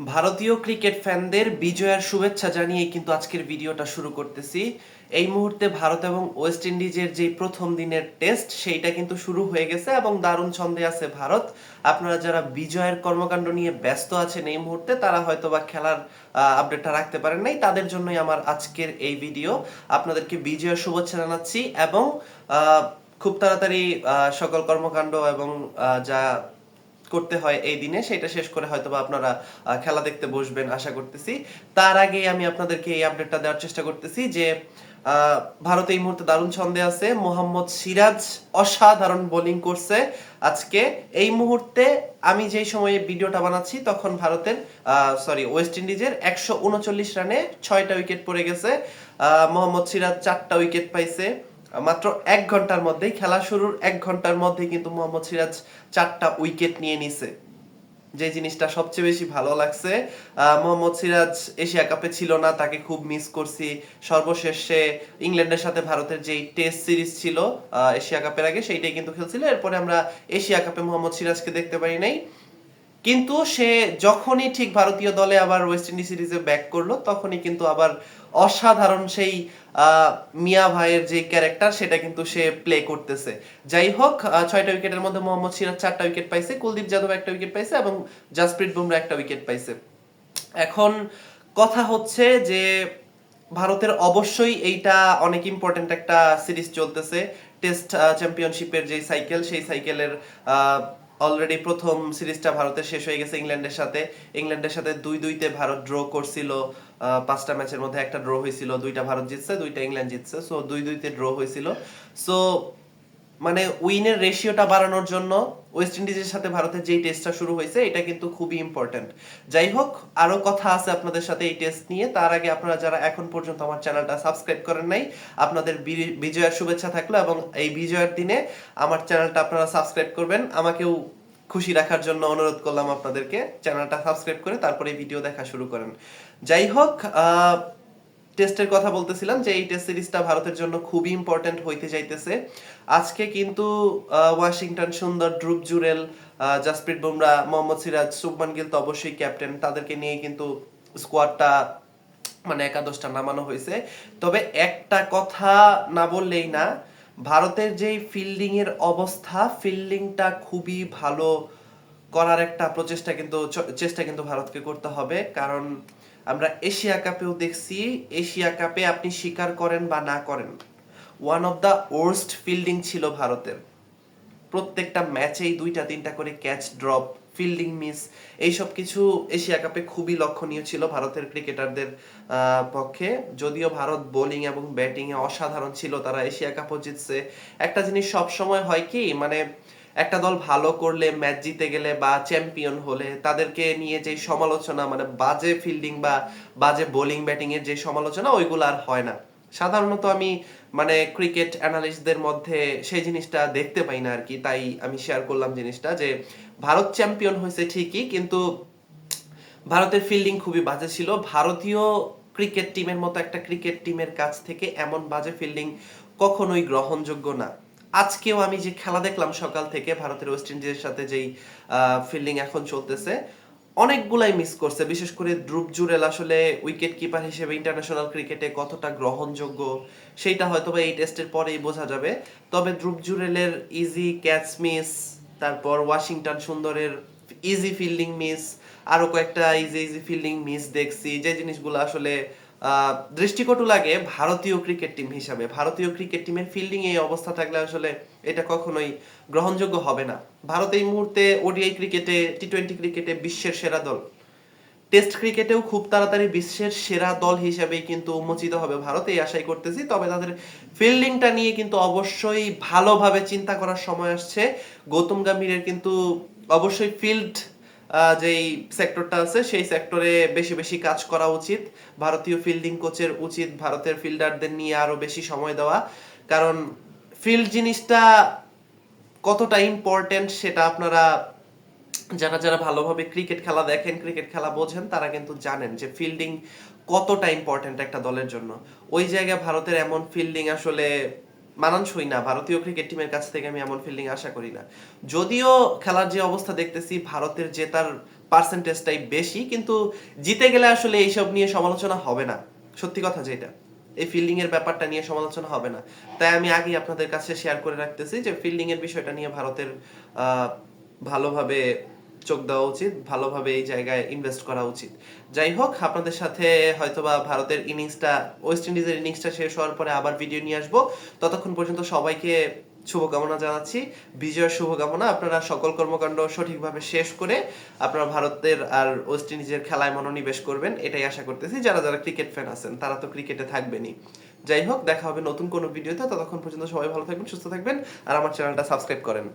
ভারতীয় ক্রিকেট ফ্যানদের বিজয়ের শুভেচ্ছা জানিয়ে কিন্তু আজকের ভিডিওটা শুরু করতেছি। এই মুহূর্তে ভারত এবং ওয়েস্ট ইন্ডিজের যে প্রথম দিনের টেস্ট, সেইটা কিন্তু শুরু হয়ে গেছে এবং দারুণ ছন্দে আছে ভারত। আপনারা যারা বিজয়ের কর্মকাণ্ড নিয়ে ব্যস্ত আছেন এই মুহূর্তে, তারা হয়তো বা খেলার আপডেটটা রাখতে পারেন নাই। তাদের জন্যই আমার আজকের এই ভিডিও। আপনাদেরকে বিজয়ের শুভেচ্ছা জানাচ্ছি এবং খুব তাড়াতাড়ি সকল কর্মকাণ্ড এবং যা করতে হয় এই দিনে, সেটা শেষ করে হয়তো বা আপনারা খেলা দেখতে বসবেন আশা করতেছি। তার আগে আমি আপনাদেরকে এই আপডেটটা দেওয়ার চেষ্টা করতেছি যে ভারত এই মুহূর্তে দারুণ ছন্দে আছে। মোহাম্মদ সিরাজ অসাধারণ বোলিং করছে আজকে। এই মুহূর্তে আমি যেই সময়ে ভিডিওটা বানাচ্ছি, তখন ভারতের সরি ওয়েস্ট ইন্ডিজের একশো উনচল্লিশ রানে ছয়টা উইকেট পড়ে গেছে। মোহাম্মদ সিরাজ চারটা উইকেট পাইছে। মাত্র এক ঘণ্টার মধ্যেই, খেলা শুরুর এক ঘণ্টার মধ্যেই কিন্তু মোহাম্মদ সিরাজ চারটা উইকেট নিয়ে নিছে। যে জিনিসটা সবচেয়ে বেশি ভালো লাগছে মোহাম্মদ সিরাজ এশিয়া কাপে ছিল না, তাকে খুব মিস করছি। সর্বশেষে ইংল্যান্ডের সাথে ভারতের যেই টেস্ট সিরিজ ছিল এশিয়া কাপের আগে, সেইটাই কিন্তু খেলছিল। এরপরে আমরা এশিয়া কাপে মোহাম্মদ সিরাজকে দেখতে পারি নাই। কিন্তু সে যখনই ঠিক ভারতীয় দলে আবার ওয়েস্ট ইন্ডিজ সিরিজে ব্যাক করল, তখনই কিন্তু আবার অসাধারণ সেই মিয়া ভাইয়ের যে ক্যারেক্টার সেটা কিন্তু সে প্লে করতেছে। যাই হোক ছয়টা উইকেটের মধ্যে মোহাম্মদ সিরাজ চারটা উইকেট পাইছে, কুলদীপ যাদব একটা উইকেট পাইছে এবং জাসপ্রীত বুমরা একটা উইকেট পাইছে। এখন কথা হচ্ছে যে ভারতের অবশ্যই এইটা অনেক ইম্পর্টেন্ট একটা সিরিজ চলতেছে। টেস্ট চ্যাম্পিয়নশিপের যে সাইকেল সেই সাইকেলের অলরেডি প্রথম সিরিজটা ভারতের শেষ হয়ে গেছে ইংল্যান্ডের সাথে। ইংল্যান্ডের সাথে দুই দুইতে ভারত ড্র করছিল পাঁচটা ম্যাচের মধ্যে একটা ড্র হয়েছিল, দুইটা ভারত জিতছে, দুইটা ইংল্যান্ড জিতছে। সো দুই দুইতে ড্র হয়েছিল। সো মানে উইনের রেশিওটা বাড়ানোর জন্য ওয়েস্ট ইন্ডিজের সাথে ভারতের যেই টেস্টটা শুরু হয়েছে, এটা কিন্তু খুবই ইম্পর্টেন্ট যাই হোক, আরও কথা আছে আপনাদের সাথে এই টেস্ট নিয়ে। তার আগে আপনারা যারা এখন পর্যন্ত আমার চ্যানেলটা সাবস্ক্রাইব করেন নাই, আপনাদের বিজয়ের শুভেচ্ছা থাকল এবং এই বিজয়ের দিনে আমার চ্যানেলটা আপনারা সাবস্ক্রাইব করবেন। আমাকেও খুশি রাখার জন্য অনুরোধ করলাম আপনাদেরকে। চ্যানেলটা সাবস্ক্রাইব করে তারপরে ভিডিও দেখা শুরু করেন। যাই হোক টেস্টের কথা বলতেছিলাম যে এই টেস্ট সিরিজটা ভারতের জন্য খুবই ইম্পর্টেন্ট হইতে যাইতেছে। আজকে কিন্তু ওয়াশিংটন সুন্দর ড্রুপ জুরেল জাসপ্রীত বুমরা, মোহাম্মদ সিরাজ, শুভমান গিল তো অবশ্যই ক্যাপ্টেন তাদেরকে নিয়ে কিন্তু স্কোয়াডটা মানে একাদশটা নামানো হয়েছে। তবে একটা কথা না বললেই না, ভারতের যেই ফিল্ডিং এর অবস্থা ফিল্ডিংটা খুবই ভালো করার একটা প্রচেষ্টা কিন্তু চেষ্টা কিন্তু ভারতকে করতে হবে। কারণ আমরা এশিয়া কাপেও দেখছি, এশিয়া কাপে আপনি স্বীকার করেন বা না করেন। One of the worst fielding ছিল ভারতের। প্রত্যেকটা ম্যাচেই দুইটা, তিনটা করে ক্যাচ ড্রপ ফিল্ডিং মিস এইসব কিছু এশিয়া কাপে খুবই লক্ষণীয় ছিল ভারতের ক্রিকেটারদের পক্ষে। যদিও ভারত বোলিং এবং ব্যাটিং এ অসাধারণ ছিল, তারা এশিয়া কাপও জিতছে। একটা জিনিস সব সময় হয় কি মানে একটা দল ভালো করলে ম্যাচ জিতে গেলে বা চ্যাম্পিয়ন হলে তাদেরকে নিয়ে যে সমালোচনা মানে বাজে ফিল্ডিং বা বাজে বোলিং ব্যাটিং এর যে সমালোচনা, ওইগুলো আর হয় না। সাধারণত আমি মানে ক্রিকেট অ্যানালিস্টদের মধ্যে সেই জিনিসটা দেখতে পাই না আর কি তাই আমি শেয়ার করলাম জিনিসটা যে, ভারত চ্যাম্পিয়ন হয়েছে ঠিকই, কিন্তু ভারতের ফিল্ডিং খুবই বাজে ছিল। ভারতীয় ক্রিকেট টিমের মতো একটা ক্রিকেট টিমের কাছ থেকে এমন বাজে ফিল্ডিং কখনোই গ্রহণযোগ্য না। আজকেও আমি যে খেলা দেখলাম সকাল থেকে ভারতের ওয়েস্ট ইন্ডিজের সাথে যেই ফিল্ডিং এখন চলতেছে, অনেকগুলাই মিস করছে। বিশেষ করে দ্রুপ জুরেল আসলে উইকেট কিপার হিসেবে ইন্টারন্যাশনাল ক্রিকেটে কতটা গ্রহণযোগ্য, সেইটা হয়তো বা এই টেস্টের পরেই বোঝা যাবে। তবে দ্রুপ জুরেলের ইজি ক্যাচ মিস তারপর ওয়াশিংটন সুন্দরের ইজি ফিল্ডিং মিস আরও কয়েকটা ইজি ইজি ফিল্ডিং মিস দেখছি। যে জিনিসগুলো আসলে দৃষ্টিকটু লাগে ভারতীয় ক্রিকেট টিম হিসাবে। ভারতীয় ক্রিকেট টিমের ফিল্ডিং এই অবস্থা থাকলে আসলে এটা কখনোই গ্রহণযোগ্য হবে না। ভারত এই মুহূর্তে ওডিআই ক্রিকেটে টি টোয়েন্টি ক্রিকেটে বিশ্বের সেরা দল। টেস্ট ক্রিকেটেও খুব তাড়াতাড়ি বিশ্বের সেরা দল হিসেবেই কিন্তু উন্মোচিত হবে ভারত, এই আশাই করতেছি। তবে তাদের ফিল্ডিংটা নিয়ে কিন্তু অবশ্যই ভালোভাবে চিন্তা করার সময় আসছে। গৌতম গম্ভীরের কিন্তু অবশ্যই ফিল্ড যেই সেক্টরটা আছে, সেই সেক্টরে বেশি বেশি কাজ করা উচিত। ভারতীয় ফিল্ডিং কোচের উচিত, ভারতের ফিল্ডারদের নিয়ে আরও বেশি সময় দেওয়া। কারণ ফিল্ড জিনিসটা কতটা ইম্পর্টেন্ট সেটা আপনারা যারা যারা ভালোভাবে ক্রিকেট খেলা দেখেন ক্রিকেট খেলা বোঝেন, তারা কিন্তু জানেন যে ফিল্ডিং কতটা ইম্পর্টেন্ট একটা দলের জন্য। ওই জায়গায় ভারতের এমন ফিল্ডিং আসলে মানানসই না, ভারতীয় ক্রিকেট টিমের কাছ থেকে আমি এমন ফিল্ডিং আশা করি না। যদিও খেলার যে অবস্থা দেখতেছি, ভারতের জেতার পার্সেন্টেজটাই বেশি, কিন্তু জিতে গেলে আসলে এইসব নিয়ে সমালোচনা হবে না। সত্যি কথা যেটা এই ফিল্ডিং এর ব্যাপারটা নিয়ে সমালোচনা হবে না। তাই আমি আগেই আপনাদের কাছে শেয়ার করে রাখতেছি যে ফিল্ডিং এর বিষয়টা নিয়ে ভারতের ভালোভাবে চোখ দেওয়া উচিত, ভালোভাবে এই জায়গায় ইনভেস্ট করা উচিত। যাই হোক, আপনাদের সাথে হয়তোবা ভারতের ইনিংসটা ওয়েস্ট ইন্ডিজের ইনিংসটা শেষ হওয়ার পরে আবার ভিডিও নিয়ে আসব। ততক্ষণ পর্যন্ত সবাইকে শুভকামনা জানাচ্ছি। বিজয়ের শুভকামনা। আপনারা সকল কর্মকাণ্ড সঠিকভাবে শেষ করে আপনারা ভারতের আর ওয়েস্ট ইন্ডিজের খেলায় মনোনিবেশ করবেন, এটাই আশা করতেছি। যারা যারা ক্রিকেট ফ্যান আছেন, তারা তো ক্রিকেটে থাকবেনই। যাই হোক, দেখা হবে নতুন কোনো ভিডিওতে ততক্ষণ পর্যন্ত সবাই ভালো থাকবেন, সুস্থ থাকবেন, আর আমার চ্যানেলটা সাবস্ক্রাইব করেন।